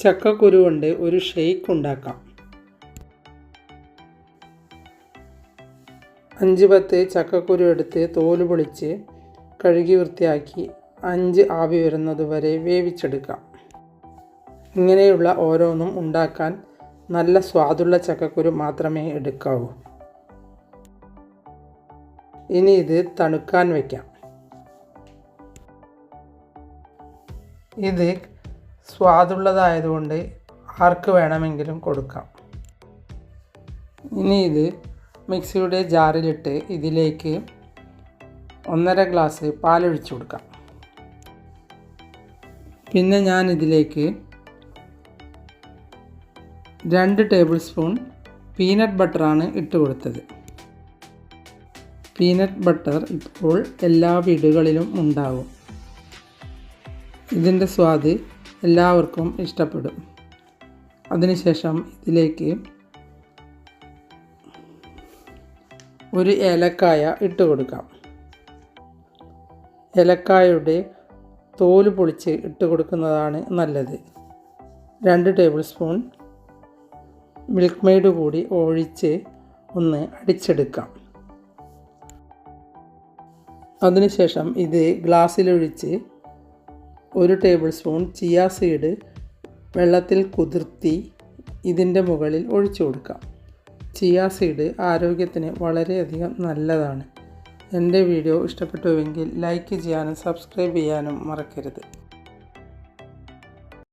ചക്കക്കുരു കൊണ്ട് ഒരു ഷെയ്ക്ക് ഉണ്ടാക്കാം. അഞ്ച് പത്ത് ചക്കക്കുരു എടുത്ത് തോൽ പൊളിച്ച് കഴുകി വൃത്തിയാക്കി അഞ്ച് ആവി വരുന്നത് വരെ വേവിച്ചെടുക്കാം. ഇങ്ങനെയുള്ള ഓരോന്നും ഉണ്ടാക്കാൻ നല്ല സ്വാദുള്ള ചക്കക്കുരു മാത്രമേ എടുക്കാവൂ. ഇനി ഇത് തണുക്കാൻ വയ്ക്കാം ഇത് സ്വാദുള്ളതായതുകൊണ്ട് ആർക്ക് വേണമെങ്കിലും കൊടുക്കാം. ഇനി ഇത് മിക്സിയുടെ ജാറിലിട്ട് ഇതിലേക്ക് ഒന്നര ഗ്ലാസ് പാലൊഴിച്ചു കൊടുക്കാം. പിന്നെ ഞാൻ ഇതിലേക്ക് രണ്ട് ടേബിൾ സ്പൂൺ പീനട്ട് ബട്ടറാണ് ഇട്ട് കൊടുത്തത്. പീനട്ട് ബട്ടർ ഇപ്പോൾ എല്ലാ വീടുകളിലും ഉണ്ടാവും. ഇതിന്റെ സ്വാദ് എല്ലാവർക്കും ഇഷ്ടപ്പെടും. അതിനുശേഷം ഇതിലേക്ക് ഒരു ഏലക്കായ ഇട്ട് കൊടുക്കാം. ഏലക്കായയുടെ തോൽ പൊളിച്ച് ഇട്ട് കൊടുക്കുന്നതാണ് നല്ലത്. രണ്ട് ടേബിൾ സ്പൂൺ മിൽക്ക് മെയ്ഡ് കൂടി ഒഴിച്ച് ഒന്ന് അടിച്ചെടുക്കാം. അതിനുശേഷം ഇത് ഗ്ലാസ്സിലൊഴിച്ച് ഒരു ടേബിൾ സ്പൂൺ ചിയ സീഡ് വെള്ളത്തിൽ കുതിർത്തി ഇതിന്റെ മുകളിൽ ഒഴിച്ചു കൊടുക്കാം. ചിയ സീഡ് ആരോഗ്യത്തിന് വളരെയധികം നല്ലതാണ്. എന്റെ വീഡിയോ ഇഷ്ടപ്പെട്ടുവെങ്കിൽ ലൈക്ക് ചെയ്യാനും സബ്സ്ക്രൈബ് ചെയ്യാനും മറക്കരുത്.